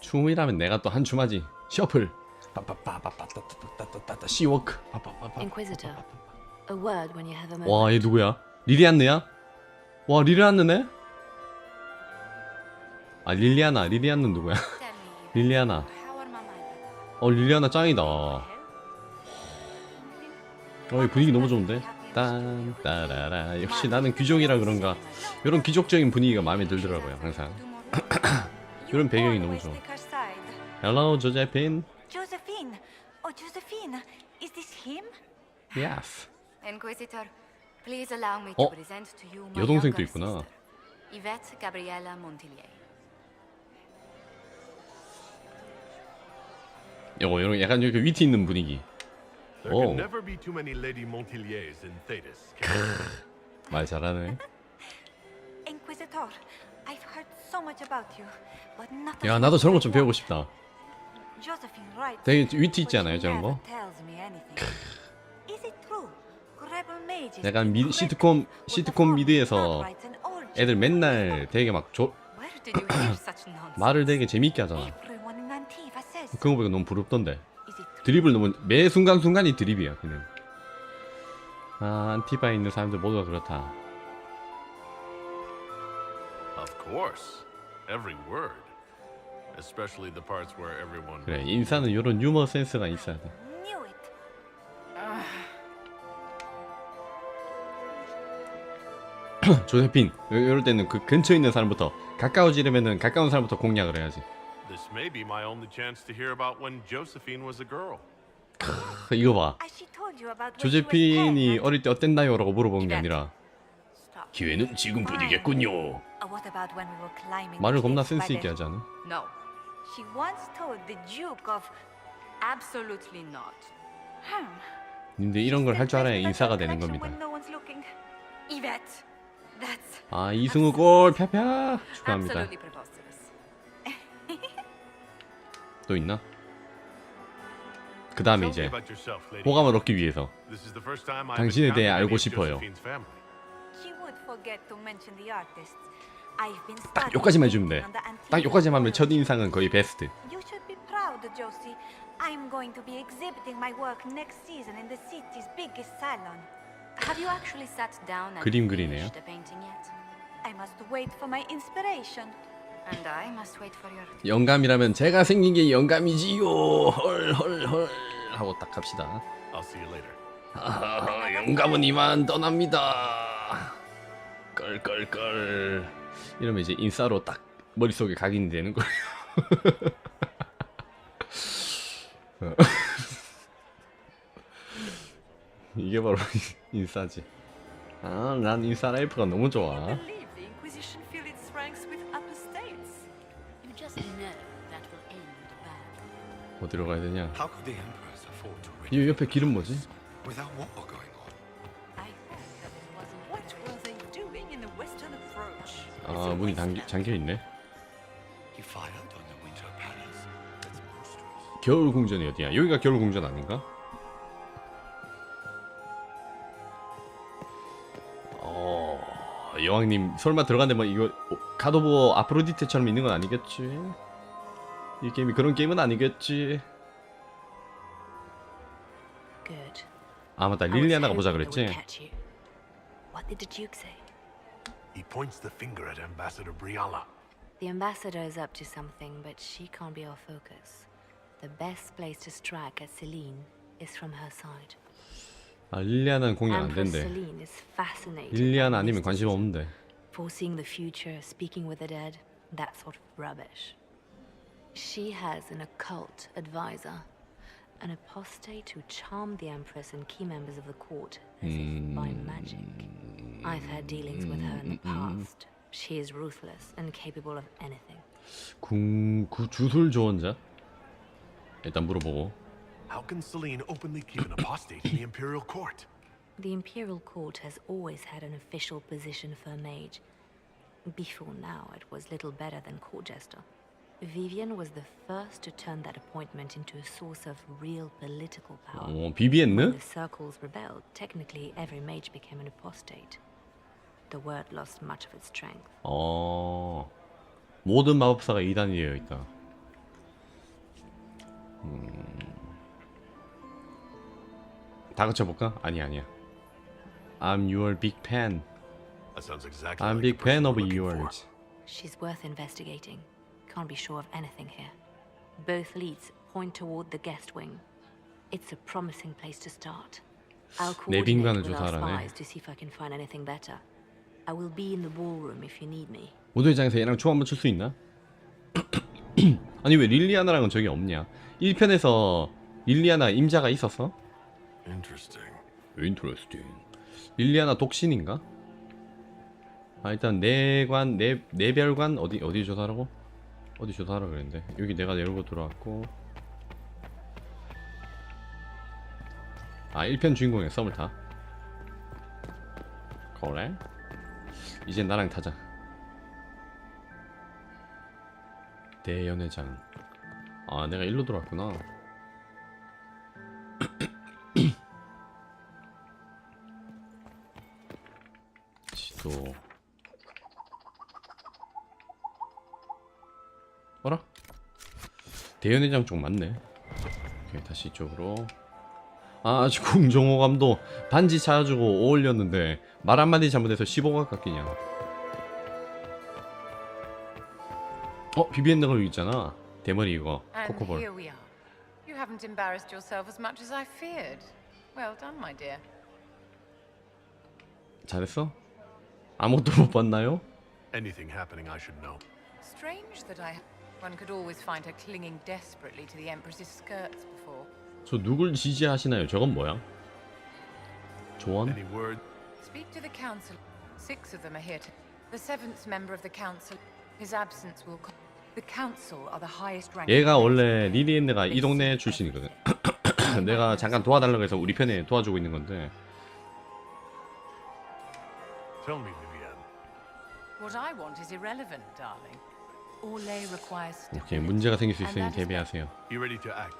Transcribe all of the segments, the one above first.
춤이라면 내가 또 한 춤 하지. 셔플. 빠빠빠빠빠따따따따따 시워크. 빠빠빠빠. Inquisitor. A word when you have a moment. 와, 얘 누구야? 릴리안느야? 와, 릴리안느네? 아, 릴리아나. 릴리안느 누구야? 릴리아나. 어, 릴리아나 짱이다. 어, 이 분위기 너무 좋은데? 딴 따라라. 역시 나는 귀족이라 그런가. 이런 귀족적인 분위기가 마음에 들더라고요, 항상. 이런 배경이 너무 좋아. Hello, 조제핀. Josephine! Oh, Josephine! Is this him? Yes. Inquisitor, please allow me 어? to present to you my 여동생도 younger 있구나. sister, Yvette Gabriella Montillier. 요거, 요런 약간 이렇게 위트 있는 분위기. There Oh. can never be too many Lady Montilliers in Thetis. 말 잘하네. Much about you, but not 야, 나도 저런 거 좀 배우고 싶다. Josephine 되게 위트 있지 않아요, 저런 거? tells me anything. Is it true? Rebel mages 약간 미, 시트콤 시트콤 미드에서? 애들 맨날 되게 막 조, Where did you hear such nonsense? 말을 되게 재밌게 하잖아. Everyone in Antiva says 그런 거 보니까 너무 부럽던데. Is it true? 드립을 너무 매 순간 순간이 드립이야 그냥. 아 안티바에 있는 사람들 모두가 그렇다. Of course. Every word. Especially the parts where everyone. 그래 인사는 이런 유머 센스가 있어야 돼. Knew it. 조세핀 요- 이럴 때는 그 근처에 있는 사람부터 가까워지려면은 가까운 사람부터 공략을 해야지. This may be my only chance to hear about when Josephine was a girl. 크, 이거 봐. As she told you about when she was 조제핀이 10, 어릴 때 어땠나요라고 물어보는 게. 아니라. 기회는 지금뿐이겠군요. Uh, were climbing 말을 겁나 센스 있게 하지 않아? No. She once told the Duke of Absolutely not. Hmm. 근데 이런 걸 할 줄 알아야 인사가 되는 겁니다. 아 이승우 골 펴펴 축하합니다. 또 있나? 그 다음에 이제. 호감을 얻기 위해서 당신에 대해 알고 싶어요. Forget to mention the artists. I've been 딱 studying 여기까지만 해주면 돼. 딱 여기까지만 하면 첫. 인상은 거의 베스트. You should be proud, Josie. I'm going to be exhibiting my work next season in the city's biggest salon. Have you actually sat down and 그림 그리네요. finished the painting yet? I must wait for my inspiration. And I must wait for your 영감이라면 제가 생긴 게 영감이지요. 헐헐헐 하고 딱 합시다. I'll see you later. 아하, 영감은 이만 떠납니다. 껄껄껄. 이러면 이제 인싸로 딱 머릿속에 각인이 되는 거예요. 어. 이게 바로 인싸지. 아, 난 인싸 라이프가 너무 좋아. 어디로 가야 되냐? How could the emperors afford to rid 이 옆에 길은 뭐지? 아, 문이 잠기, 잠겨 있네. 겨울 궁전이 어디야? 여기가 겨울 궁전 아닌가? 어, 여왕님 설마 들어간데 뭐 이거 갓 오브 아프로디테처럼 있는 건 아니겠지? 이 게임이 그런 게임은 아니겠지? 아 맞다 릴리아나가 보자 그랬지? He points the finger at Ambassador Briala. The ambassador is up to something, but she can't be our focus. The best place to strike at Celine is from her side. 아 릴리아나는 공략 안 Empress 된대 Celine is fascinated. 릴리아나 by 아니면 관심 mysticism. 없는데 Foreseeing the future, speaking with the dead, that sort of rubbish. She has an occult advisor, an apostate who charmed the Empress and key members of the court as if by magic. I've had dealings with her in the past. She is ruthless and capable of anything. 궁... 구 주술 조언자? 일단 물어보고 How can Celine openly keep an apostate in the imperial court? The Imperial Court has always had an official position for a mage. Before now, it was little better than court jester. Vivian was the first to turn that appointment into a source of real political power. 어 When 비비했네? the circles rebelled, technically every mage became an apostate. The word lost much of its strength. 어... 모든 마법사가 2단이 되어 있다. 음... 다 같이볼까? 아니 아니야. I'm your big fan. That sounds exactly I'm like big the fan person of we're looking for. yours. She's worth investigating. Can't be sure of anything here. Both leads point toward the guest wing. It's a promising place to start. I'll 내 coordinate 빈관을 with our 조사하라네. spies to see if I can find anything better. I will be in the ballroom if you need me. 모델장에서 얘랑 총 한번 칠수 있나? 아니 왜 릴리아나랑은 적이 없냐? 1편에서 릴리아나 임자가 있었어? Interesting. 인트레스팅. 릴리아나 독신인가? 아 일단 내관 내 내별관 어디 어디 조사하라고? 어디 조사하라 그랬는데 여기 내가 내려고 들어왔고 아 1편 주인공의 썸을 타 그래? 이제 나랑 타자. 대연회장. 아 내가 일로 들어왔구나. 지도. 어라? 대연회장 쪽 맞네. 오케이 다시 이쪽으로 아 아주 궁정호감도 반지 찾아주고 어울렸는데 말 한마디 잘못해서 15가 깎이냐 어? 비비엔드가 여기 있잖아 대머리 이거 코코볼. You haven't embarrassed yourself as much as I feared. Well done, my dear. 잘했어? 아무것도 못 봤나요? Anything happening I should know. Strange that I. One could always find her clinging desperately to the Empress's skirts before. 저 누굴 지지하시나요? 저건 뭐야? 조언? Speak to the council. Six of them are here to. The seventh member of the council. His absence will. The council are the highest rank. 얘가 원래 리리엔드가 이 동네 출신이거든 내가 잠깐 도와달라고 해서 우리 편에 도와주고 있는 건데 Tell me, Vivienne. What I want is irrelevant, darling. Orlais requires 오케이 문제가 생길 수 있으니 대비하세요 Be ready to act.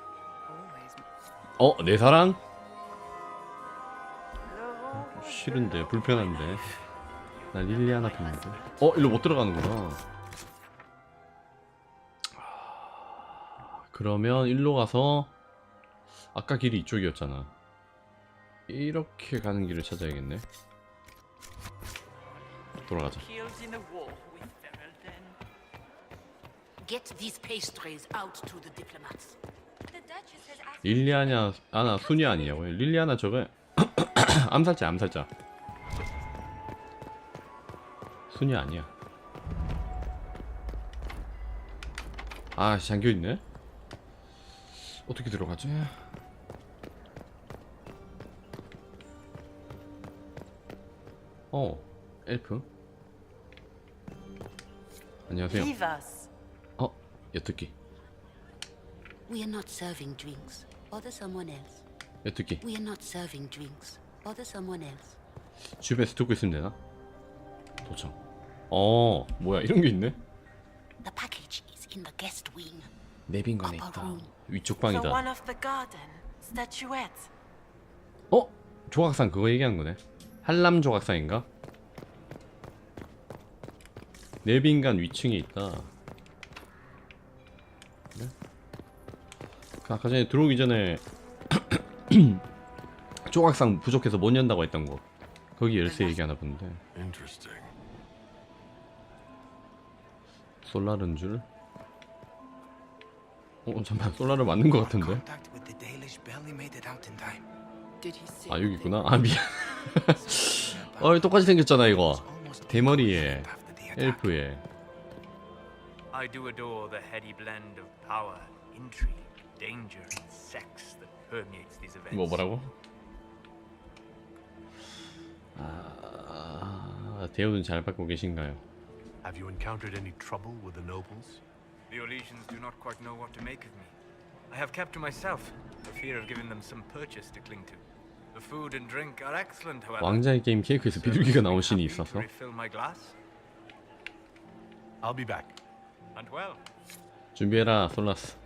어? 내 사랑? 싫은데 불편한데 나 릴리아나 편인데 어? 일로 못 들어가는구나 아, 그러면 일로 가서 아까 길이 이쪽이었잖아 이렇게 가는 길을 찾아야겠네 돌아가자. Get these pastries out to the diplomats. 릴리아냐 아나 순이 아니냐고요 릴리아나 저거 암살자 암살자. 순이 아니야. 아 잠겨있네? 어떻게 들어가지? 어 엘프? 안녕하세요. 어 여특기. We are not serving drinks. Bother someone else. 여특기 We are not serving drinks. Bother someone else. 주변에서 듣고 있으면 되나? 도착. 어, 뭐야 이런 게 있네? The package is in the guest wing. 내 빈관에 있다. 위쪽 방이다. The one of the garden. Statuette. 어? 조각상 그거 얘기한 거네. 한람 조각상인가? 내 빈관 위층에 있다. 그 아까 전에 들어오기 전에 조각상 부족해서 못 연다고 했던 거. 거기 열쇠 얘기하나 본데. 솔라른 줄? 어 잠깐 솔라를 맞는 것 같은데? 아 여기 있구나. 아 미안. 어 똑같이 생겼잖아 이거. 대머리에. 엘프에. I do adore the heady blend of power, intrigue, danger, and sex that permeates these events. 뭐 뭐라고? 아 대우는 잘 받고 계신가요? Have you encountered any trouble with the nobles? The Orlesians do not quite know what to make of me. I have kept to myself, for fear of giving them some purchase to cling to. The food and drink are excellent, however. 왕자의 게임 케이크에서 비둘기가 나온 신이 있어서 refill my glass? I'll be back. And well. 준비해라 솔라스.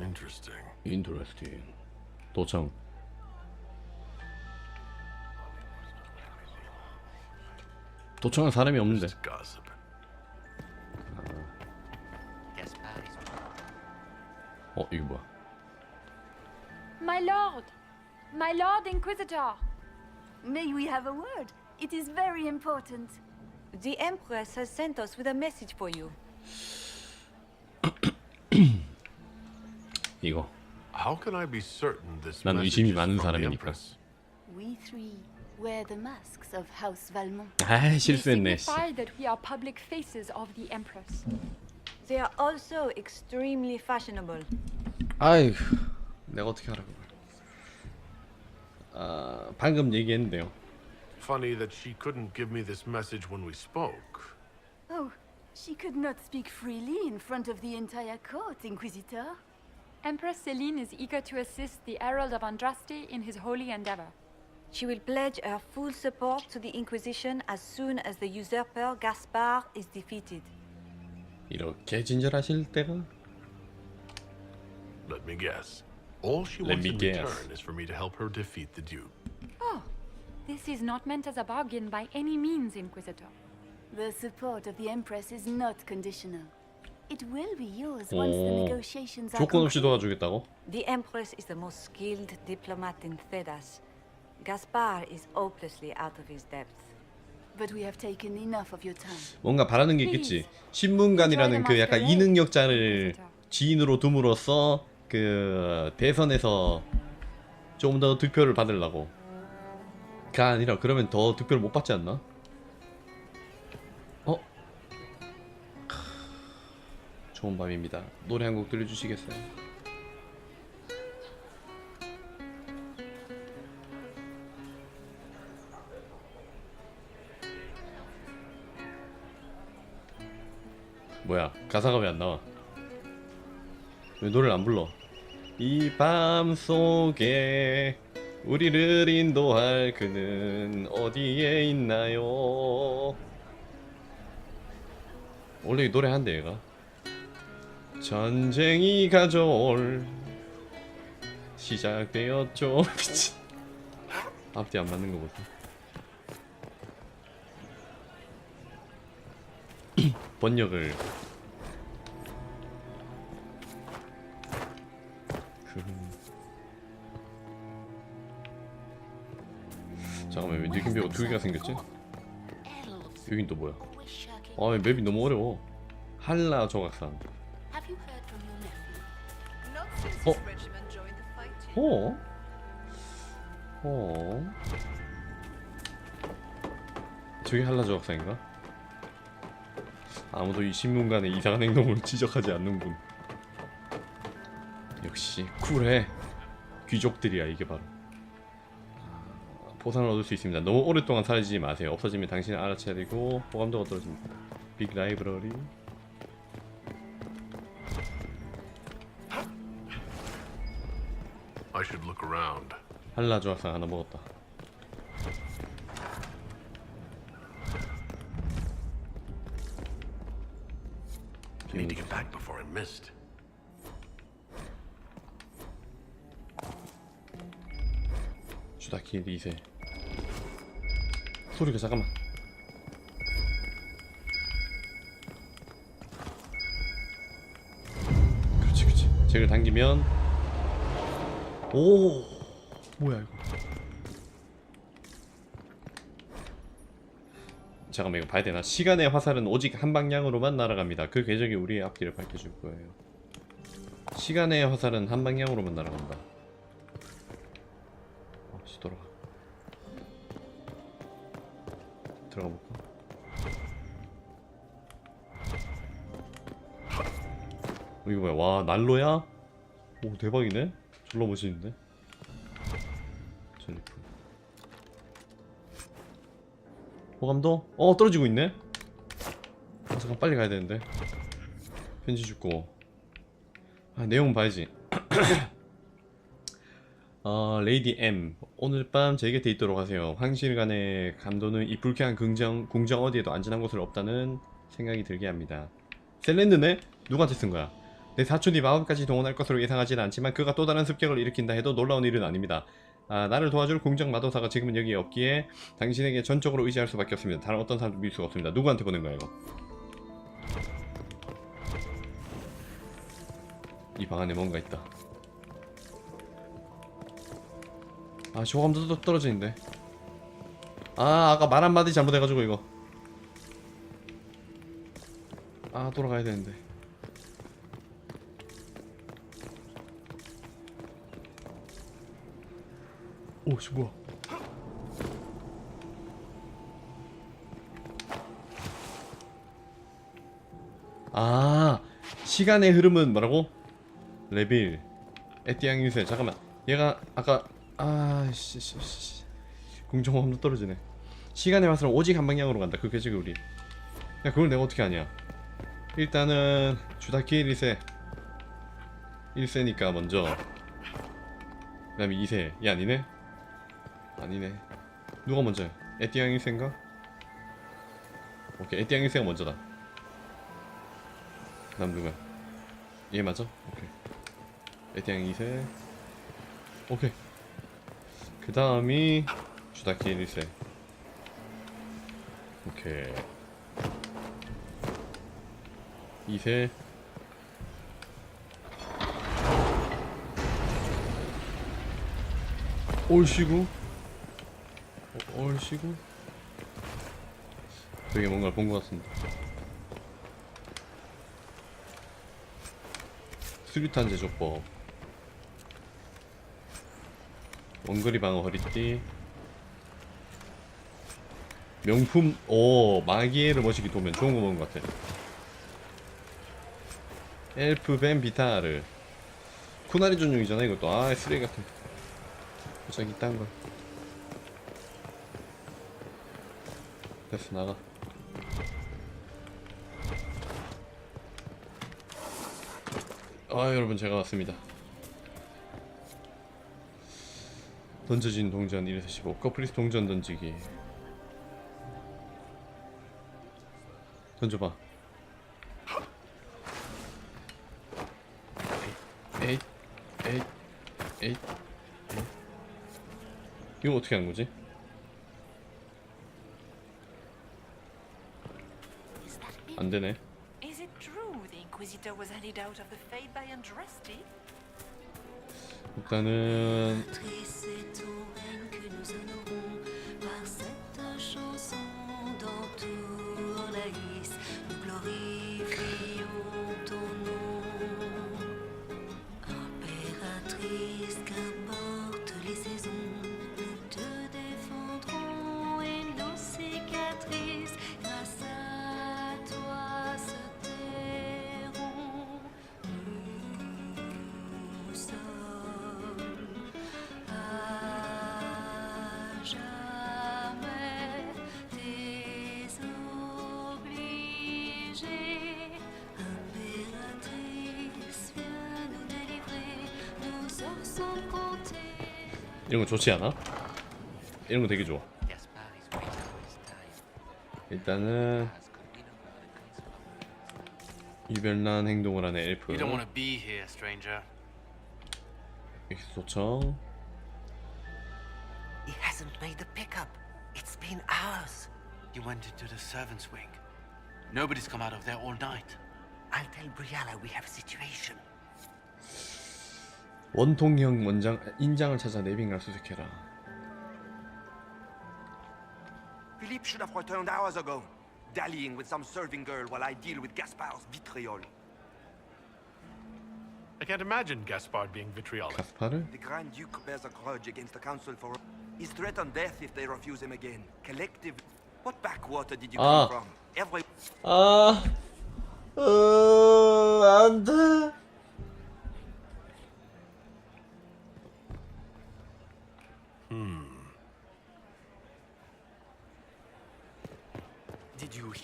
Interesting. Interesting. 도청. 도청한 사람이 없는데. 어, 이게 뭐야? My lord. My lord inquisitor. May we have a word? It is very important. The Empress has sent us with a message for you. 이거 How can I be certain this 난 message 의심이 is 많은 from the 사람이니까. Empress? We three wear the masks of House Valmont. 아 They 실수했네 씨. signify that we are public faces of the Empress. They are also extremely fashionable. 아이고 내가 어떻게 알아 그걸 아 방금 얘기했는데요 Funny that she couldn't give me this message when we spoke. Oh, she could not speak freely in front of the entire court, Inquisitor. Empress Celine is eager to assist the Herald of Andraste in his holy endeavor. She will pledge her full support to the Inquisition as soon as the usurper Gaspard is defeated. 이렇게 진절하실 때가 Let me guess. All she Let wants me in guess. return is for me to help her defeat the Duke. Oh, this is not meant as a bargain by any means, Inquisitor. The support of the Empress is not conditional. It will be yours once the 오, negotiations are 조건 없이 complete. 도와주겠다고? The Empress is the most skilled diplomat in Thedas. Gaspard is hopelessly out of his depth. But we have taken enough of your time. 뭔가 바라는 게 있겠지 신문관이라는 그 약간 이능력자를 지인으로 둠으로써 그 대선에서 좀 더 득표를 받으려고 가 아니라 그러면 더 득표를 못 받지 않나? 좋은 밤입니다. 노래 한 곡 들려주시겠어요? 뭐야 가사가 왜 안 나와. 왜 노래를 안 불러? 이 밤 속에 우리를 인도할 그는 어디에 있나요? 원래 이 노래 한대 얘가 전쟁이 가져올 시작되었죠. 미친. 앞뒤 안 맞는 거 보자 번역을. 그... 잠깐만 왜 느낌표가 두 개가 생겼지? 여긴 또 뭐야? 아 맵이 너무 어려워. 한라 조각산 fight. 어? 어? 저게 한라 조각상인가? 아무도 이 신문관의 이상한 행동을 지적하지 않는군. 역시 쿨해. 귀족들이야 이게 바로. 아, 보상을 얻을 수 있습니다. 너무 오랫동안 사라지지 마세요. 없어지면 당신을 알아채야 되고 호감도가 떨어집니다. 빅 라이브러리. I should look around. 한라 조각상 하나 먹었다. I need to get back before I missed. 주다키 리세 소리가 잠깐만 그렇지 그렇지 잭을 당기면 오 뭐야 이거 잠깐만 이거 봐야 되나 시간의 화살은 오직 한 방향으로만 날아갑니다 그 궤적이 우리의 앞길을 밝혀줄 거예요 시간의 화살은 한 방향으로만 날아간다 어, 씨 돌아가. 들어가 볼까? 어, 이거 뭐야? 와 난로야? 오 대박이네. 멋있는데. 전리품. 호감도? 어 떨어지고 있네. 아, 잠깐 빨리 가야 되는데. 편지 죽고. 아 내용 봐야지. 어, 레이디 M 오늘 밤제 곁에 있도록 하세요. 황실간의 감도는 이 불쾌한 궁정, 궁정 어디에도 안전한 곳은 없다는 생각이 들게 합니다. 셀렌드네? 누구한테 쓴 거야? 내 사촌이 마법까지 동원할 것으로 예상하지는 않지만 그가 또 다른 습격을 일으킨다 해도 놀라운 일은 아닙니다. 아, 나를 도와줄 공정 마도사가 지금은 여기에 없기에 당신에게 전적으로 의지할 수밖에 없습니다. 다른 어떤 사람도 믿을 수가 없습니다. 누구한테 보낸 거야 이거? 이 방 안에 뭔가 있다. 아 조감도 또 떨어지는데. 아 아까 말 한마디 잘못해가지고 이거. 아 돌아가야 되는데. 씨 뭐야? 아 시간의 흐름은 뭐라고? 레빌 에띠앙 유세 잠깐만. 얘가 아까 아 씨 씨, 씨. 공정함도 떨어지네. 시간의 화살은 오직 한 방향으로 간다. 그게 지금 우리. 야 그걸 내가 어떻게 아냐? 일단은 주다키 1세. 1세니까 먼저. 그 다음에 2세. 얘 아니네? 아니네. 누가 먼저야? 에띠앙 1세인가? 오케이 에띠앙 1세가 먼저다. 그 다음 누가? 얘 맞아? 오케이. 에티앙 2세. 오케이. 그 다음이 주다키 1세. 오케이. 2세. 올시구 어, 올시구? 되게 뭔가 본 것 같습니다 수류탄 제조법. 원거리 방어 허리띠. 명품 오 마기에를 멋있게 도면 좋은 거 먹은 것 같아. 엘프 벤 비타르 쿠나리 전용이잖아 이것도. 아 쓰레기 같은 갑자기 이딴 걸 됐어 나가. 아 여러분 제가 왔습니다. 던져진 동전 1에서 15 커플리스 동전 던지기. 던져봐. 에잇 에잇 에잇 에잇. 이거 어떻게 한 거지? 안 되네 Is it true the Inquisitor was handed out of the Fade by Andraste? 일단은 이런 거 좋지 않아? 이런 거 되게 좋아. 일단은? 유별난 행동을 하는 엘프 stranger. 엑소청 He hasn't made the pickup. It's been hours. You went into the servants' wing. Nobody's come out of there all night. I'll tell Briala we have a situation. 원통형 원장 인장을 찾아 내빙을 수색해라 Philippe should have returned hours ago, dallying with some serving girl while I deal with Gaspard's vitriol. I can't imagine Gaspard being vitriolic. 가스파르? The Grand Duke bears a grudge against the Council for. He's threatened death if they refuse him again. Collective. What backwater did you Ah. come from? Every. 아... 어... 안 돼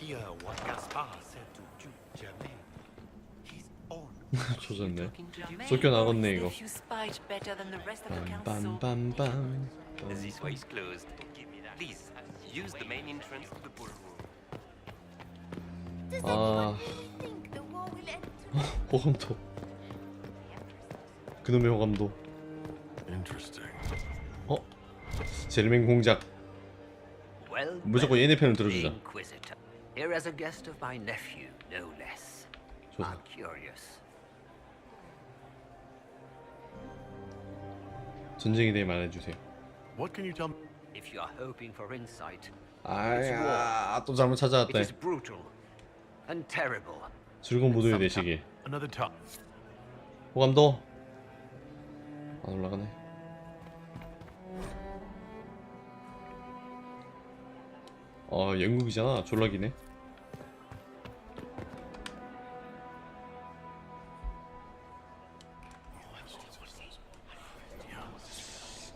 hear what Gaspard said to Duke Germain? His own. 조졌네 Germain 쫓겨나겠네 is 이거 if you spite better than the rest of the council. 빰빰빰빰 This way is closed. Please, use the main entrance of the ballroom. 아... Think the war will end 호감도 그놈의 호감도 Interesting. 어? 제르맹 공작 Well, 무조건 얘네 편을 들어주자 Inquisitor. Here as a guest of my nephew, no less. I'm curious. 전쟁에 대해 말해주세요. What can you tell me? If you are hoping for insight, 아야 또 잘못 찾아왔다. it is brutal and terrible. 즐거운 모두의 되시길. Another top. 호감도 안 올라가네. 아 영국이잖아. 졸라기네.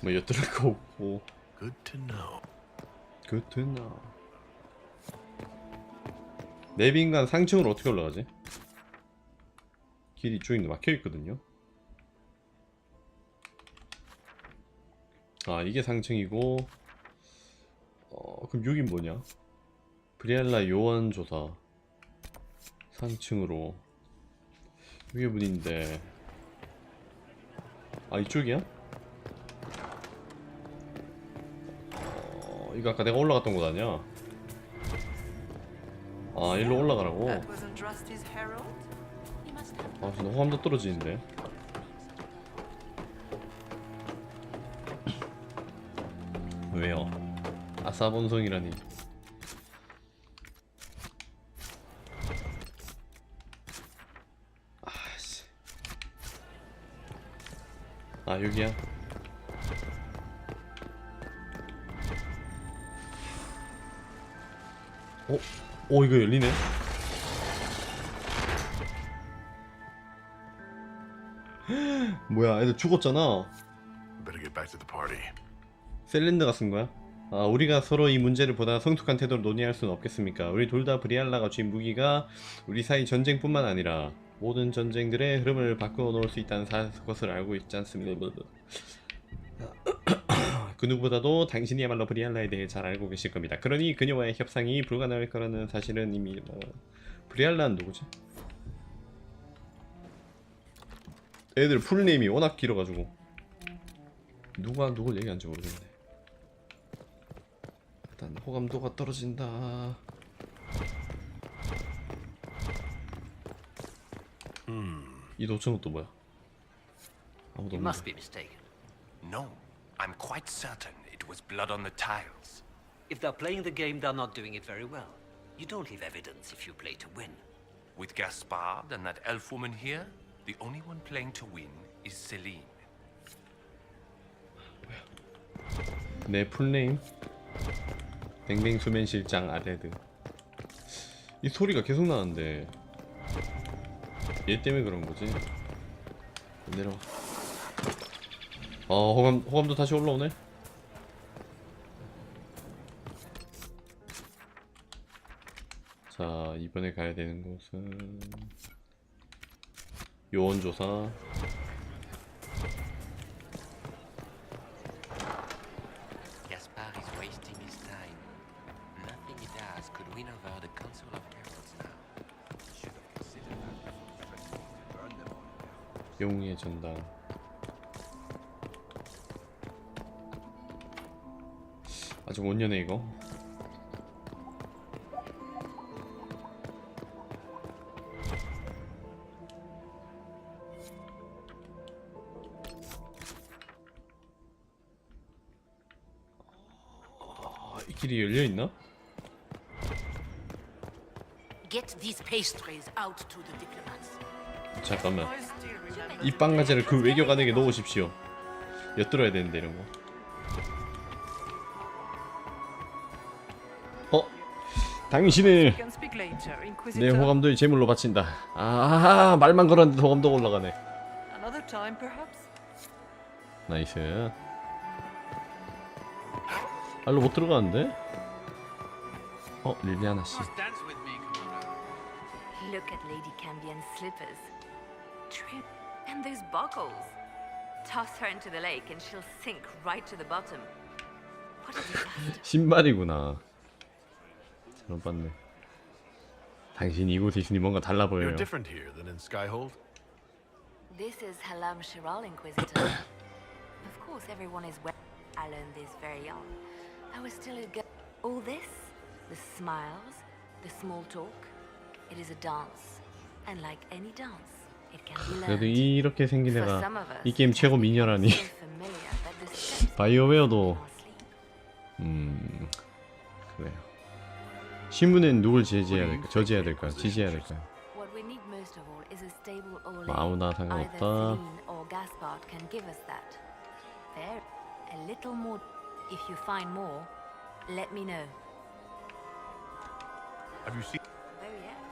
뭐 엿들을 거 없고. Good to know. 그트나. 내빈간 상층으로 어떻게 올라가지? 길이 이쪽인데 막혀 있거든요. 아 이게 상층이고 어 그럼 여긴 뭐냐? 브리알라 요원 조사 상층으로 이게 문인데 아 이쪽이야? 이거 아까 내가 올라갔던 곳 아니야? 아 일로 올라가라고? 아 진짜 호감도 떨어지는데 왜요? 아사본성이라니 아씨 아 여기야 어? 어 이거 열리네 뭐야 애들 죽었잖아. 셀린드가 쓴 거야? 아, 우리가 서로 이 문제를 보다 성숙한 태도로 논의할 수는 없겠습니까? 우리 둘 다 브리알라가 쥔 무기가 우리 사이 전쟁뿐만 아니라 모든 전쟁들의 흐름을 바꾸어 놓을 수 있다는 사, 것을 알고 있지 않습니까? 그 누구보다도 당신이야말로 브리알라에 대해 잘 알고 계실 겁니다. 그러니 그녀와의 협상이 불가능할 거라는 사실은 이미 뭐... 브리알라는 누구지? 애들 풀네임이 워낙 길어가지고 누가 누굴 얘기하는지 모르겠네. 일단 호감도가 떨어진다. 이 도청은 또 뭐야? 아무도 없네. I'm quite certain it was blood on the tiles. If they're playing the game, they're not doing it very well. You don't leave evidence if you play to win. With Gaspard and that elf woman here, the only one playing to win is Celine. 내 풀네임 뱅뱅수맨 실장 아데드 이 소리가 계속 나는데 얘 때문에 그런 거지 내려와 어 호감 호감도 다시 올라오네. 자 이번에 가야 되는 곳은 요원 조사. Gaspard is wasting his 아직 5년에 이거 아, 이 길이 열려있나? Get these pastries out to the diplomats. 잠깐만 이 빵가지를 그 외교 안에게 넣으십시오 엿들어야 되는데 이런 거 당신을 내. 호감도의 제물로 바친다 아 말만 걸었는데 호감도가 올라가네? 나이스 알로 못 들어가는데? 어 릴리아나 씨. Look at Lady Cambion's slippers. Trim. And those buckles. Toss her into the lake and she'll sink right to the bottom. What a disaster. 신발이구나 잘못 봤네 당신 이곳에 있으니 뭔가 달라 보여요 You're different here than in Skyhold. This is Halam Shiral, Inquisitor. of course, everyone is well. I learned this very young. I was still a girl. All this, the smiles, the small talk, it is a dance. And like any dance, it can be 그래도 learned. 이렇게 생긴 For 애가 some of us, 이 게임 최고 미녀라니 so familiar that 바이오웨어도 음 그래요. 신문엔 누굴 제지해야 될까? 저지해야 될까? 지지해야 될까? What we need most of all is a stable Ole. 뭐 아무나 Either 상관없다. Celine or Gaspard can give us that. Fair. A little more. If you find more, let me know. Have you seen? Oh yes.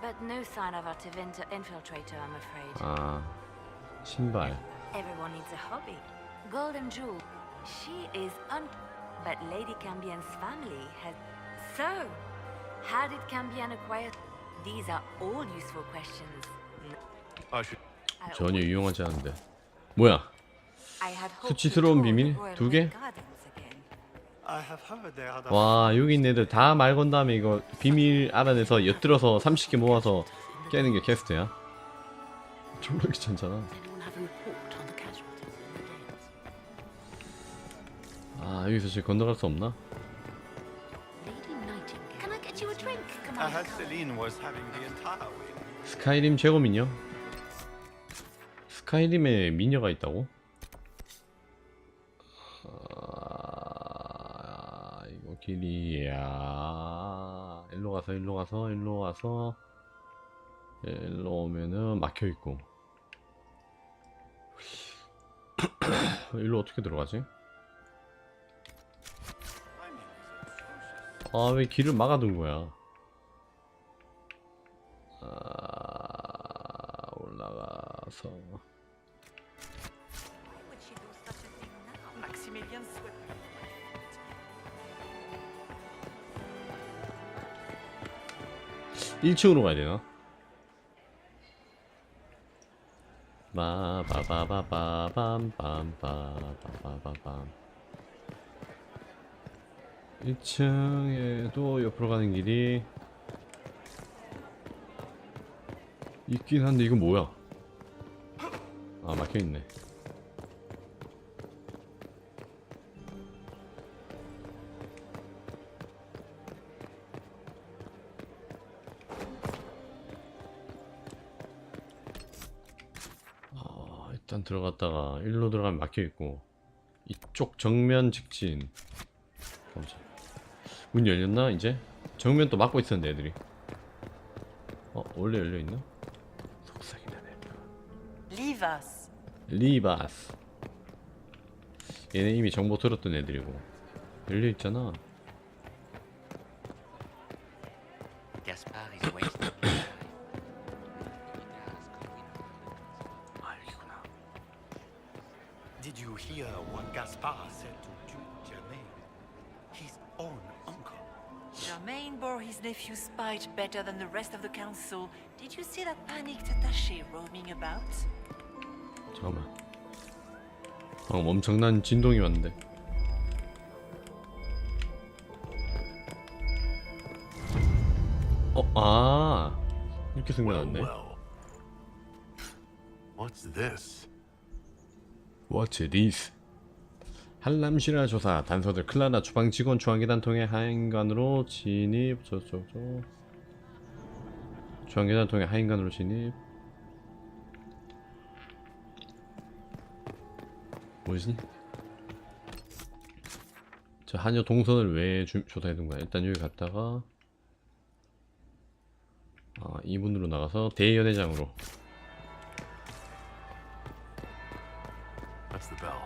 But no sign of our Tevinter infiltrator, I'm afraid. 아 신발. Everyone needs a hobby. Golden Jewel. She is un. But Lady Cambian's family has. So, how did Cambian acquire? These are all useful questions. I should. 전혀 유용하지 않은데. 뭐야? I had hoped to 수치스러운 tour 비밀 Royal 두 개? Red Gardens again. I have heard there are the 와 여기 있는 애들 다 말 건 다음에 이거 비밀 알아내서 엿들어서 30개 모아서 깨는 게 퀘스트야. 졸라 귀찮잖아. 아 여기서 지금 건너갈 수 없나? 스카이림 최고 미녀? 스카이림에 미녀가 있다고? 아, 이거 길이야. 일로 가서 일로 가서 일로 가서 일로 오면은 막혀 있고. 일로 어떻게 들어가지? 아, 왜 길을 막아둔 거야? Swept. 1층으로 가야 되나? 바바바바밤빰빰빰빰빰빰 1층에도 옆으로 가는 길이 있긴 한데 이건 뭐야? 아 막혀있네 아, 일단 들어갔다가 일로 들어가면 막혀있고 이쪽 정면 직진 깜짝 문 열렸나 이제? 정면 또 막고 있었는데 애들이 어 원래 열려있나? 속삭이네 Leave us. 리바스 얘네 이미 정보 들었던 애들이고 열려있잖아 Gaspard is wasting his time. 아, 여기구나. Did you hear what Gaspard said to Duke Germain? His own uncle. Germain bore his nephew's spite better than the rest of the council. Did you see that panicked attaché roaming about? 잠깐만 방금 엄청난 진동이 왔는데 어? 아 이렇게 생겨났네. What's this? What's this? 한람실화 조사 단서들 클라나 주방 직원 중앙계단 통해 하인관으로 진입 저저저 중앙계단 통해 하인관으로 진입 뭐지? 저 한여 동선을 왜 주, 조사해둔 거야? 일단 여기 갔다가 아 이문으로 나가서 대연회장으로 That's the bell.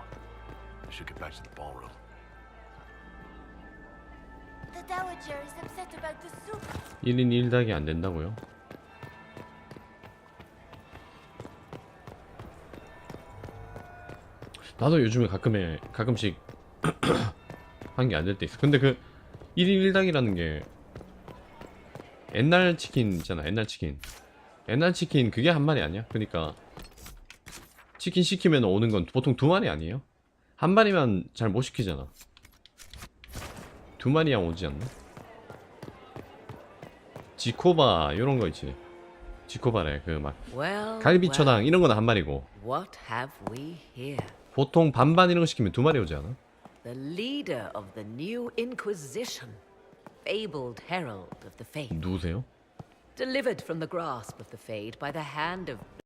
I should get back to the ballroom. The Dowager is upset about the soup. 1인 1닭이 안 된다고요? 나도 요즘에 가끔에 가끔씩 한 게 안 될 때 있어. 근데 그 1인 1닭이라는 게 옛날 치킨 있잖아. 옛날 치킨. 옛날 치킨 그게 한 마리 아니야? 그러니까 치킨 시키면 오는 건 보통 두 마리 아니에요? 한 마리만 잘 못 시키잖아. 두 마리야 오지 않나? 지코바 이런 거 있지. 지코바래 그막 Well, 갈비처당 이런 거는 한 마리고 What have we here? 보통 반반 이런 거 시키면 두 마리 오지 않아? The leader of the new Inquisition, fabled herald of the Faith, 누구세요? delivered from the grasp of the Fade by the hand of